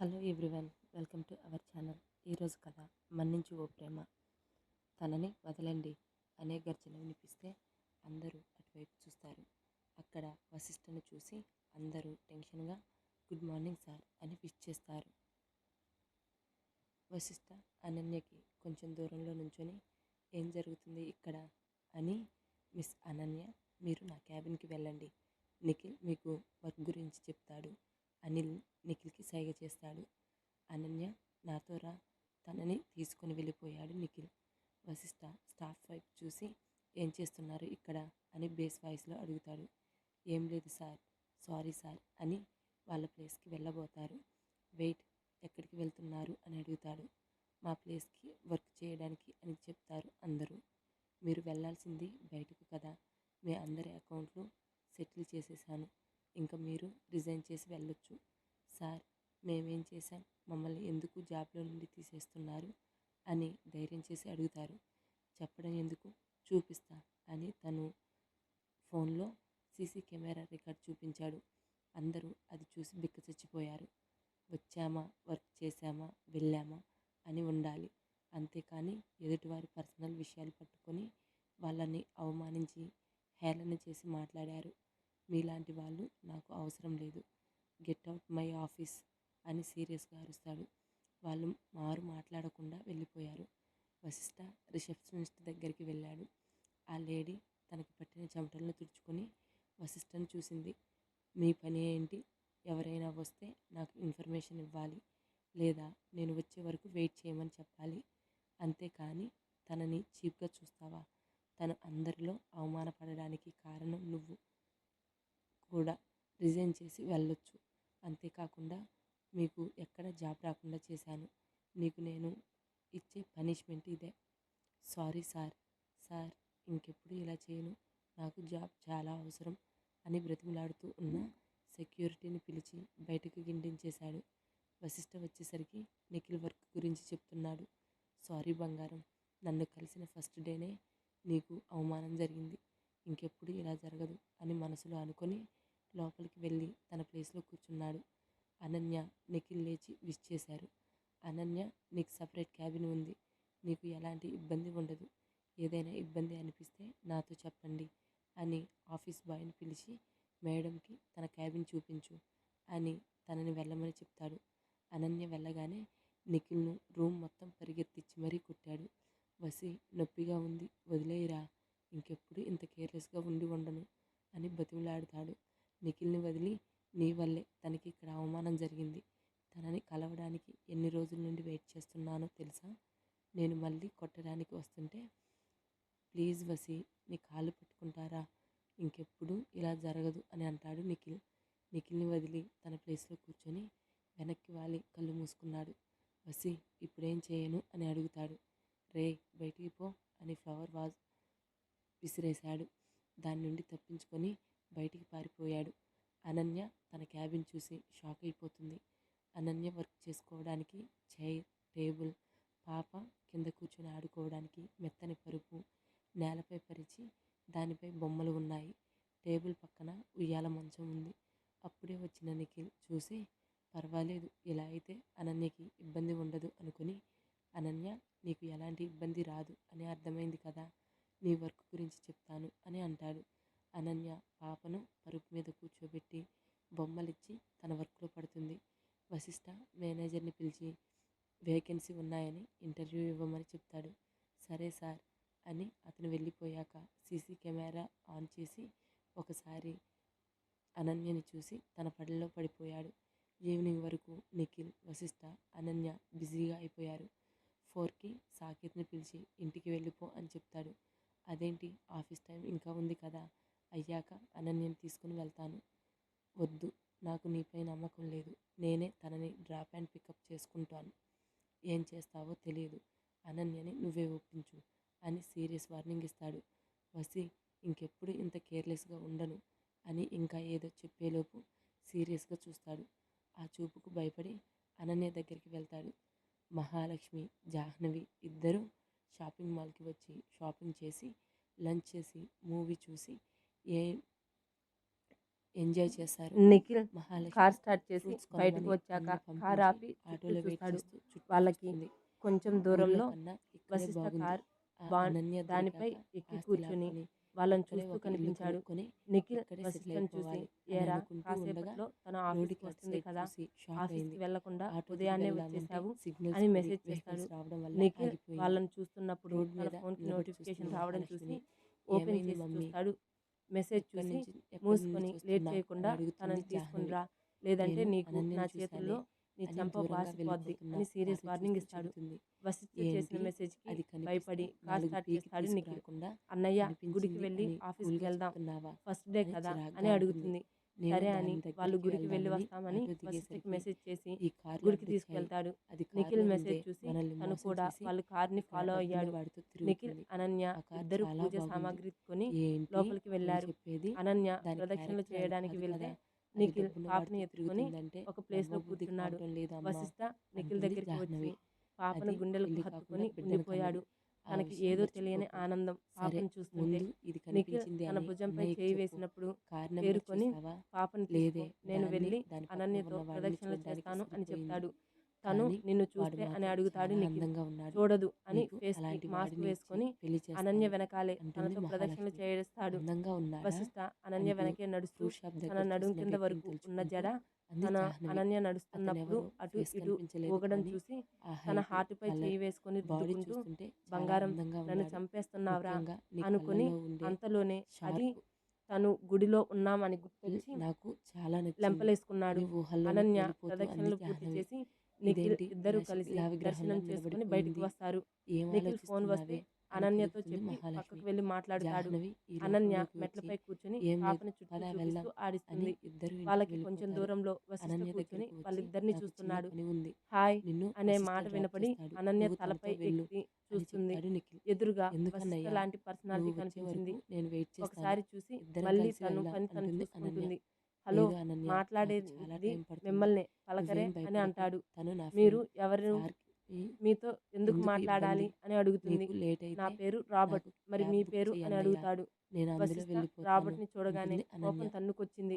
Hello everyone welcome to our channel. ఈరోజు కథ మన్నించి ఓ ప్రేమ. తనని వదలండి అనే గర్జన వినిపిస్తే అందరూ అటువైపు చూస్తారు. అక్కడ వశిష్ఠను చూసి అందరూ టెన్షన్గా గుడ్ మార్నింగ్ సార్ అని విష్ చేస్తారు. వశిష్ఠ అనన్యకి కొంచెం దూరంలో నుంచొని ఏం జరుగుతుంది ఇక్కడ? అని మిస్ అనన్య మీరు నా క్యాబిన్కి వెళ్ళండి. నిఖిల్ మీకు వర్క్ గురించి చెప్తాడు. అనిల్ నిఖిల్కి సైగ చేస్తాడు. అనన్య నాతో రా తనని తీసుకొని వెళ్ళిపోయాడు నిఖిల్. వశిష్ట స్టాఫ్ వైపు చూసి ఏం చేస్తున్నారు ఇక్కడ అని బేస్ వాయిస్లో అడుగుతాడు. ఏం లేదు సార్ సారీ సార్ అని వాళ్ళ ప్లేస్కి వెళ్ళబోతారు. వెయిట్ ఎక్కడికి వెళ్తున్నారు అని అడుగుతాడు. మా ప్లేస్కి వర్క్ చేయడానికి అని చెప్తారు అందరూ. మీరు వెళ్ళాల్సింది బయటకు కదా మీ అందరి అకౌంట్లు సెటిల్ చేసేసాను. ఇంకా మీరు రిజైన్ చేసి వెళ్ళొచ్చు. సార్ మేమేం చేశాం? మమ్మల్ని ఎందుకు జాబ్లో నుండి తీసేస్తున్నారు? అని ధైర్యం చేసి అడుగుతారు. చెప్పడం ఎందుకు? చూపిస్తా అని తను ఫోన్లో సీసీ కెమెరా రికార్డ్ చూపించాడు. అందరూ అది చూసి బిక్క చచ్చిపోయారు. వచ్చామా? వర్క్ చేశామా? వెళ్ళామా? అని ఉండాలి. అంతేకాని ఎదుటివారి పర్సనల్ విషయాలు పట్టుకొని వాళ్ళని అవమానించి హేళన చేసి మాట్లాడారు. మీలాంటి వాళ్ళు నాకు అవసరం లేదు. గెట్ అవుట్ మై ఆఫీస్ అని సీరియస్గా అరుస్తాడు. వాళ్ళు మారు మాట్లాడకుండా వెళ్ళిపోయారు. వశిష్ట రిసెప్షనిస్ట్ దగ్గరికి వెళ్ళాడు ఆ లేడీ తనకి పట్టిన చెమటలను తుడుచుకొని వశిష్ఠను చూసింది మీ పని ఏంటి ఎవరైనా వస్తే నాకు ఇన్ఫర్మేషన్ ఇవ్వాలి లేదా నేను వచ్చే వరకు వెయిట్ చేయమని చెప్పాలి అంతేకాని తనని చీప్గా చూస్తావా తను అందరిలో అవమానపడడానికి కారణం నువ్వు కూడా రిజైన్ చేసి వెళ్ళొచ్చు. అంతేకాకుండా మీకు ఎక్కడ జాబ్ రాకుండా చేశాను. నీకు నేను ఇచ్చే పనిష్మెంట్ ఇదే. Sorry sir. సార్ ఇంకెప్పుడు ఇలా చేయను. నాకు జాబ్ చాలా అవసరం అని బ్రతిమలాడుతూ ఉన్న సెక్యూరిటీని పిలిచి బయటకు గిండించేశాడు. వశిష్ఠ వచ్చేసరికి నిఖిల్ వర్క్ గురించి చెప్తున్నాడు. సారీ బంగారం. నన్ను కలిసిన ఫస్ట్ డేనే నీకు అవమానం జరిగింది. ఇంకెప్పుడు ఇలా జరగదు అని మనసులో అనుకొని లోపలికి వెళ్ళి తన ప్లేస్లో కూర్చున్నాడు. అనన్య నిఖిల్ లేచి విష్ చేశారు. అనన్య నీకు సపరేట్ క్యాబిన్ ఉంది. నీకు ఎలాంటి ఇబ్బంది ఉండదు. ఏదైనా ఇబ్బంది అనిపిస్తే నాతో చెప్పండి అని ఆఫీస్ బాయ్ని పిలిచి మేడంకి తన క్యాబిన్ చూపించు అని తనని వెళ్ళమని చెప్తాడు. అనన్య వెళ్ళగానే నిఖిల్ను రూమ్ మొత్తం పరిగెత్తించి మరీ కొట్టాడు. వసి నొప్పిగా ఉంది. వదిలేయరా. ఇంకెప్పుడు ఇంత కేర్లెస్గా ఉండి ఉండను అని బతిమలాడతాడు. నిఖిల్ని వదిలి నీ వల్లే తనకి ఇక్కడ అవమానం జరిగింది. తనని కలవడానికి ఎన్ని రోజుల నుండి వెయిట్ చేస్తున్నానో తెలుసా? నేను మళ్ళీ కొట్టడానికి వస్తుంటే ప్లీజ్ వసి నీ కాళ్ళు పట్టుకుంటారా? ఇంకెప్పుడు ఇలా జరగదు అని అంటాడు నిఖిల్. నిఖిల్ని వదిలి తన ప్లేస్లో కూర్చొని వెనక్కి వాలి కళ్ళు మూసుకున్నాడు. వసి ఇప్పుడేం చేయను అని అడుగుతాడు. రే బయటికి పో అని ఫ్లవర్ వాజ్ విసిరేశాడు. దాని నుండి తప్పించుకొని బయటికి పారిపోయాడు. అనన్య తన క్యాబిన్ చూసి షాక్ అయిపోతుంది. అనన్య వర్క్ చేసుకోవడానికి చైర్ టేబుల్ పాప కింద కూర్చొని ఆడుకోవడానికి మెత్తని పరుపు నేలపై పరిచి దానిపై బొమ్మలు ఉన్నాయి. టేబుల్ పక్కన ఉయ్యాల మంచం ఉంది. అప్పుడే వచ్చిన నిఖిల్ చూసి పర్వాలేదు ఇలా అయితే అనన్యకి ఇబ్బంది ఉండదు అనుకుని అనన్య నీకు ఎలాంటి ఇబ్బంది రాదు అని అర్థమైంది కదా నీ వర్క్ గురించి చెప్తాను అని అంటాడు. అనన్య పాపను పరుపు మీద కూర్చోబెట్టి బొమ్మలిచ్చి తన వర్క్లో పడుతుంది. వశిష్ఠ మేనేజర్ని పిలిచి వేకెన్సీ ఉన్నాయని ఇంటర్వ్యూ ఇవ్వమని చెప్తాడు. సరే సార్ అని అతను వెళ్ళిపోయాక సీసీ కెమెరా ఆన్ చేసి ఒకసారి అనన్యని చూసి తన పళ్ళలో పడిపోయాడు. ఈవినింగ్ వరకు నిఖిల్ వశిష్ఠ అనన్య బిజీగా అయిపోయారు. ఫోర్కి సాకేత్ని పిలిచి ఇంటికి వెళ్ళిపో అని చెప్తాడు. అదేంటి? ఆఫీస్ టైం ఇంకా ఉంది కదా. అయ్యాక అనన్యని తీసుకుని వెళ్తాను. వద్దు నాకు నీపై నమ్మకం లేదు. నేనే తనని డ్రాప్ అండ్ పికప్ చేసుకుంటాను. ఏం చేస్తావో తెలియదు. అనన్యని నువ్వే ఒప్పించు అని సీరియస్ వార్నింగ్ ఇస్తాడు. వసి ఇంకెప్పుడు ఇంత కేర్లెస్గా ఉండను అని ఇంకా ఏదో చెప్పేలోపు సీరియస్గా చూస్తాడు. ఆ చూపుకు భయపడి అనన్య దగ్గరికి వెళ్తాడు. మహాలక్ష్మి జాహ్నవి ఇద్దరూ షాపింగ్ మాల్కి వచ్చి షాపింగ్ చేసి లంచ్ చేసి మూవీ చూసి ఏ ఎంజాయ్ చేశారు నిఖిల్ కార్ స్టార్ట్ చేసి బయటకు వచ్చాక కార్ ఆపి ఆటోలో చూస్తాడు వాళ్ళకి. కొంచెం దూరంలో బాగుంది. కార్ ఆ బా- అనన్య దానిపై ఎక్కి కూర్చుని వాళ్ళని చూస్తూ కనిపించాడు నిఖిల్ వశిష్ఠను చూసి ఏరా కాసేపట్లో తన ఆఫీస్కి వస్తుంది కదా ఆఫీస్కి వెళ్ళకుండా ఉదయాన్నే వచ్చేసావు అని మెసేజ్ చేస్తాడు నిఖిల్. వాళ్ళని చూస్తున్నప్పుడు తన ఫోన్కి నోటిఫికేషన్ రావడం చూసి ఓపెన్ చేసి? చూస్తాడు మెసేజ్ చూసి మూసుకొని లేట్? చేయకుండా తనని తీసుకుని జాహ్నవి. రా లేదంటే నీకు నా చేతుల్లో నీ చంప పాసిపోద్ది అని సీరియస్ వార్నింగ్ ఇస్తాడు. వశిష్ఠ చేసిన అది కనిపిస్తే భయపడి కార్ స్టార్ట్ చేస్తాడు అన్నయ్య గుడికి వెళ్ళి ఆఫీస్కి వెళ్దాం? ఫస్ట్ డే కదా అని. అడుగుతుంది సరే అని వాళ్ళు గుడికి వెళ్ళి వస్తామని మెసేజ్ చేసి గుడికి. తీసుకెళ్తాడు అది నిఖిల్ మెసేజ్ చూసి తను కూడా వాళ్ళు కార్ని ఫాలో అయ్యాడు నిఖిల్. అనన్య ఇద్దరు పూజ. సామాగ్రి ఏంటి లోపలికి వెళ్ళారు అనన్య ప్రదక్షిణలు చేయడానికి వెళ్తే నిఖిల్ పాపని ఎత్తుకొని ఒక ప్లేస్లో కూర్చున్నాడు వశిష్ఠ నిఖిల్ దగ్గరికి వచ్చి. పాపను గుండెలకు హత్తుకొని కాకుండా బిడ్డను ఉండిపోయాడు తనకి ఏదో తెలియని. ఆనందం పాపను చూస్తుంటే ఇది కనిపించింది తన భుజంపై చేయి. వేసినప్పుడు చూసావా? పాపను లేదే నేను వెళ్ళి అనన్యతో ప్రదక్షిణలు చేస్తాను అని. చెప్తాడు తను నిన్ను చూస్తే అని అడుగుతాడు అందంగా ఉన్నాడు. చూడదు అని ఫేస్ మాస్క్ వేసుకొని అనన్య వెనకాలే తనతో ప్రదక్షిణలు. చేస్తాడు అందంగా ఉన్నాడా? వశిష్ఠ అనన్య వెనకే నడుస్తూ తన నడుం కింద వరకు ఉన్న జడ తన. అనన్య నడుస్తున్నప్పుడు అటు ఇటు ఊగడం చూసి తన హార్ట్పై colour, చేయి వేసుకొని రుద్దుకుంటూ బంగారం నన్ను. చంపేస్తున్నావురా అనుకుని అంతలోనే అది తను గుడిలో ఉన్నామని గుర్తొచ్చి నాకు చాలా. లెంపలేసుకున్నాడు అనన్య ప్రదక్షిణలు పూర్తి. చేసి నిఖిల్ ఇద్దరు కలిసి దర్శనం చేసుకుని? బయటికి వస్తారు నిఖిల్ ఫోన్ వస్తే అనన్యతో చెప్పి. పక్కకు వెళ్ళి మాట్లాడతాడు అనన్య మెట్లపై కూర్చుని పాపను చుట్టూ చూపిస్తూ ఆడిస్తుంది వాళ్ళకి కొంచెం. దూరంలో వశిష్ఠ కూర్చుని వాళ్ళిద్దరిని చూస్తున్నాడు హాయ్ నిన్ను అనే మాట వినపడి. అనన్య తలపై ఎక్కి చూస్తుంది. ఎదురుగా? లాంటి పర్సనాలిటీ కనిపించింది. ఒకసారి చూసి మళ్ళీ తను పని తను చూసుకుంటుంది. హలో మాట్లాడేది. మిమ్మల్ని పలకరే అని. అంటాడు మీరు. ఎవరు మీతో ఎందుకు మాట్లాడాలి? అని అడుగుతుంది. లేట్ నా పేరు రాబర్ట్. మరి మీ పేరు అని. అడుగుతాడు. నేను రాబర్ట్ని చూడగానే కోపం. తన్నుకొచ్చింది.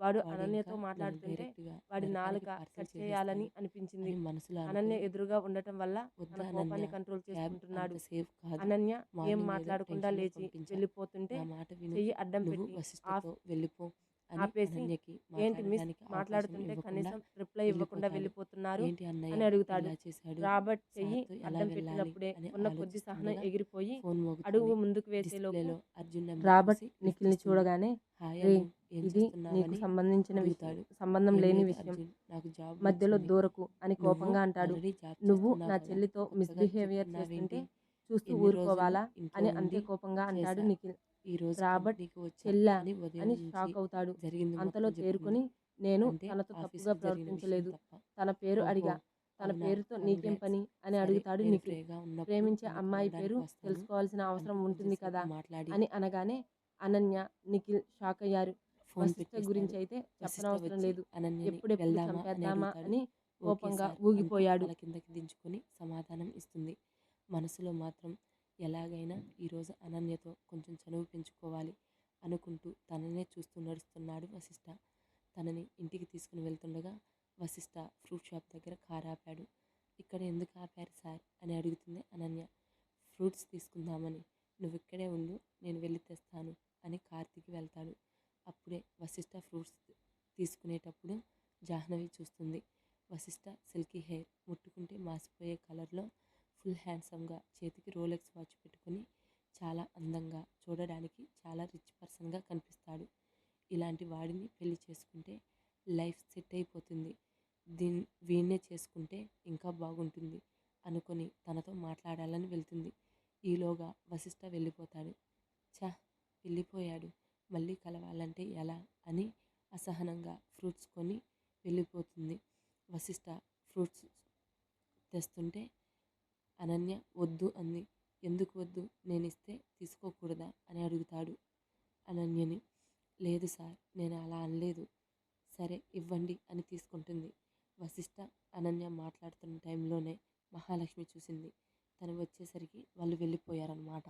వాడు అనన్యతో మాట్లాడుతుంటే వాడి నాలుక కట్ చేయాలని అనిపించింది. అనన్య ఎదురుగా ఉండటం వల్ల కోపాన్ని కంట్రోల్ చేసుకుంటున్నాడు. అనన్య ఏం మాట్లాడకుండా లేచి. వెళ్ళిపోతుంటే చెయ్యి అడ్డం పెట్టి వెళ్ళిపో. ఆపేసి, ఏంటి మిస్ మాట్లాడుతుంటే కనీసం రిప్లై ఇవ్వకుండా. వెళ్ళిపోతున్నారు అని అడుగుతాడు. రాబర్ట్ చెయ్యి అడ్డం పెట్టినప్పుడే ఉన్న కొద్ది సహనం ఎగిరిపోయి అడుగు ముందుకు వేసేలోపు అర్జున్ రాబర్ట్ నిఖిల్ని. చూడగానే ఇది నీకు సంబంధించిన. సంబంధం "ఏం లేని విషయం నాకు జాబ్ మధ్యలో. దూరకు అని కోపంగా అంటాడు నువ్వు నా చెల్లితో మిస్బిహేవియర్ చెప్తున్నావేంటి? చేస్తుంటే చూస్తూ ఊరుకోవాలా అని అంతే కోపంగా అంటాడు. నిఖిల్ ఈ రోజు రాబర్ట్ కంపెనీకి వచ్చా చెల్లా అని షాక్ అవుతాడు జరిగింది అంతలో చెప్పింది. నేను తనతో తప్పుగా ప్రవర్తించలేదు. తన పేరు అడిగా తన పేరుతో నీకేం. పని అని అడుగుతాడు ఉన్నప్పుడు ప్రేమించే అమ్మాయి పేరు తెలుసుకోవాల్సిన అవసరం ఉంటుంది కదా మాట్లాడి అని అనగానే అనన్య నిఖిల్ షాక్ అయ్యారు ఫోన్ వశిష్ఠ. గురించి అయితే చెప్పనవసరం లేదు అని చంపేద్దామా. అని కోపంగా ఊగిపోయాడు కిందకి దించుకొని సమాధానం ఇస్తుంది మనసులో మాత్రం ఎలాగైనా ఈరోజు అనన్యతో కొంచెం చనువు పెంచుకోవాలి అనుకుంటూ తననే చూస్తూ నడుస్తున్నాడు వశిష్ఠ తనని ఇంటికి తీసుకుని వెళ్తుండగా వశిష్ఠ ఫ్రూట్ షాప్ దగ్గర కారు ఆపాడు. ఇక్కడ ఎందుకు ఆపారు సార్? అని అడుగుతుంది అనన్య. ఫ్రూట్స్ తీసుకుందామని. నువ్వు ఇక్కడే ఉండు నేను వెళ్ళి తెస్తాను అని కార్తీక్ వెళ్తాడు. అప్పుడే వశిష్ఠ ఫ్రూట్స్ తీసుకునేటప్పుడు జాహ్నవి చూస్తుంది. వశిష్ఠ సిల్కీ హెయిర్ ముట్టుకుంటే మాసిపోయే కలర్లో ఫుల్ హ్యాండ్సమ్గా చేతికి రోలెక్స్ వాచ్ పెట్టుకుని చాలా అందంగా చూడడానికి చాలా రిచ్ పర్సన్గా కనిపిస్తాడు. ఇలాంటి వాడిని పెళ్ళి చేసుకుంటే లైఫ్ సెట్ అయిపోతుంది. దీన్ వీణ్ణే చేసుకుంటే ఇంకా బాగుంటుంది అనుకొని తనతో మాట్లాడాలని వెళ్తుంది. ఈలోగా వశిష్ఠ వెళ్ళిపోతాడు. చా వెళ్ళిపోయాడు. మళ్ళీ కలవాలంటే ఎలా అని అసహనంగా ఫ్రూట్స్ కొని వెళ్ళిపోతుంది. వశిష్ఠ ఫ్రూట్స్ తెస్తుంటే అనన్య వద్దు అంది. ఎందుకు వద్దు? నేను ఇస్తే తీసుకోకూడదా? అని అడుగుతాడు అనన్యని. లేదు సార్ నేను అలా అనలేదు. సరే ఇవ్వండి అని తీసుకుంటుంది. వశిష్ట అనన్య మాట్లాడుతున్న టైంలోనే మహాలక్ష్మి చూసింది. తను వచ్చేసరికి వాళ్ళు వెళ్ళిపోయారనమాట